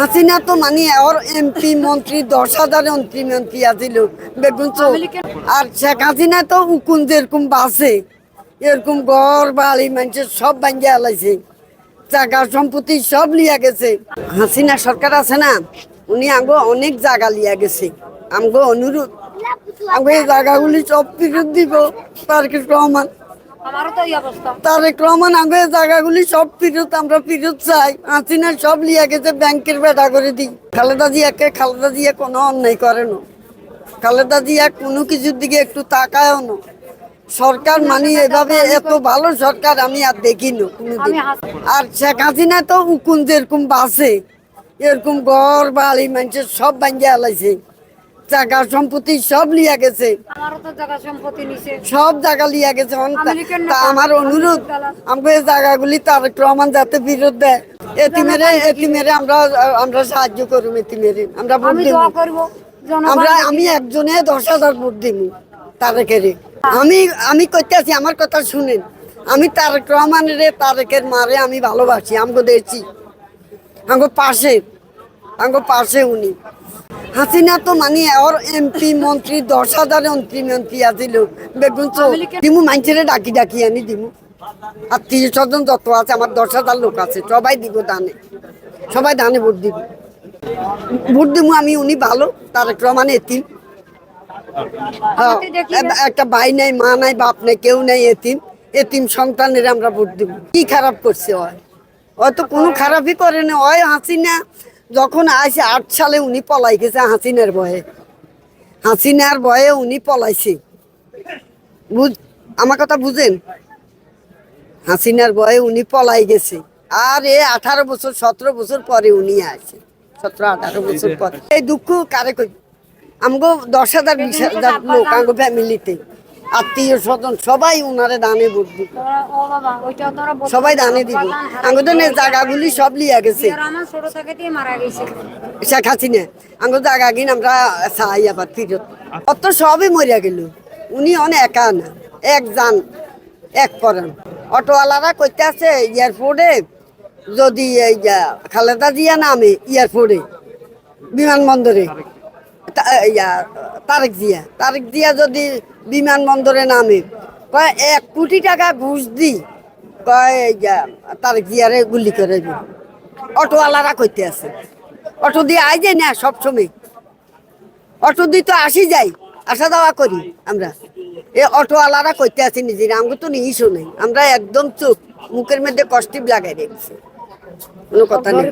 হাসিনা তো মানে ওর এমপি মন্ত্রী দশ হাজার মন্ত্রী মন্ত্রী আছিল বেগুন আর শেখ হাসিনা তো উকুন যেরকম বাসে এরকম ঘর বাড়ি মানুষের সব ভাঙ্গিয়া আলাইছে। জায়গা সম্পত্তি সব লিয়া গেছে। হাসিনা সরকার আছে না উনি আঙ্গো অনেক জায়গা লিয়া গেছে। আমগো অনুরোধ এই জায়গাগুলি সব ফিরত দিব তারেক রহমান তারেক রহমান আগে জায়গাগুলি সব ফিরত আমরা ফিরত চাই। হাসিনা সব লিয়া গেছে ব্যাংকের বেটা করে দিই। খালেদা জিয়াকে খালেদা জিয়া কোনো অন্যায় করে না। খালেদা জিয়া কোনো কিছুর দিকে একটু তাকায়ও না। সরকার মানে এভাবে এত ভালো সরকার আমি আর দেখিনি কোনোদিন। আর শেখ হাসিনা তো উকুন যেরকম বাসে এরকম ঘর বাড়ি মানুষের সব ভাঙ্গিয়া আলাইছে জায়গা সম্পত্তি সব লিয়া গেছে। সব জায়গা লিয়া গেছে আমার অনুরোধ আমাকে জায়গাগুলি তারেক রহমান যাতে বিরোধ দেয়। এতিমেরে এতিমেরে আমরা আমরা সাহায্য করুম এতিমেরে। আমরা ভোট দিব আমরা আমি একজনে দশ হাজার ভোট দিব তারেকেরে। আমি আমি করতেছি আমার কথা শুনেন। আমি তারেক রহমানের তারেকের মারে আমি ভালোবাসি আমগো দেখছি আমগো পাশে আমগো পাশে উনি। হাসিনা তো মানে ওর এমপি মন্ত্রী দশ হাজার মন্ত্রী মন্ত্রী আছিল। বেগুন দিমু মানুষের ডাকি ডাকি আনি দিমু। আত্মীয় স্বজন যত আছে আমার দশ হাজার লোক আছে সবাই দিব দানে। সবাই দানে ভোট দিব। ভোট দিব আমি উনি ভালো তারেক রহমান এতিম। হ্যাঁ, একটা ভাই নাই মা নাই বাপ নাই কেউ নাই এতিম। এতিম সন্তানের আমরা ভোট দিব কি খারাপ করছে ওই? ওই তো কোনো খারাপই করে না। ওই হাসিনা যখন আসে আট সালে উনি পলাই গেছে হাসিনার ভয়ে। হাসিনার ভয়ে উনি পলাইছে। বুঝ আমার কথা বুঝেন? হাসিনার ভয়ে উনি পলাই গেছে। আর এ আঠারো বছর, সতেরো বছর পরে উনি আসে সতেরো, আঠারো বছর পরে। এই দুঃখ কারে কই? আমগো দশ হাজার, বিশ হাজার লোক, আমগো ফ্যামিলিতে আত্মীয় স্বজন সবাই উনারে দানে ভোট সবাই দানে দিব আমগো তো জায়গাগুলি সব লিয়া গেছে। শেখ হাসিনা। আমগো জায়গা কিন আমরা চাই আবার ফিরত। অত সবই মরিয়া গেল। উনি অনেক একা না। এক যান এক পরান অটোওয়ালারা কইতে আছে এয়ারপোর্টে যদি এই খালেদা জিয়া নামে এয়ারপোর্টে বিমানবন্দরে। ইয়া, তারেক জিয়া তারেক জিয়া যদি বিমানবন্দরে নামে কয় এক কোটি টাকা ঘুষ দি কয় তারেক জিয়ারে গুলি করে দিবে। অটোওয়ালারা কইতে আছে। অটো দিয়ে আই যাই না সবসময়। অটো দিয়ে তো আসি যাই আসা যাওয়া করি আমরা। এ অটোওয়ালারা কইতে আছি নিজেরা আমাকে তো নিহিসও নেই। আমরা একদম চুপ মুখের মধ্যে কষ্টিপ লাগাই রেখেছি কোনো কথা নেই।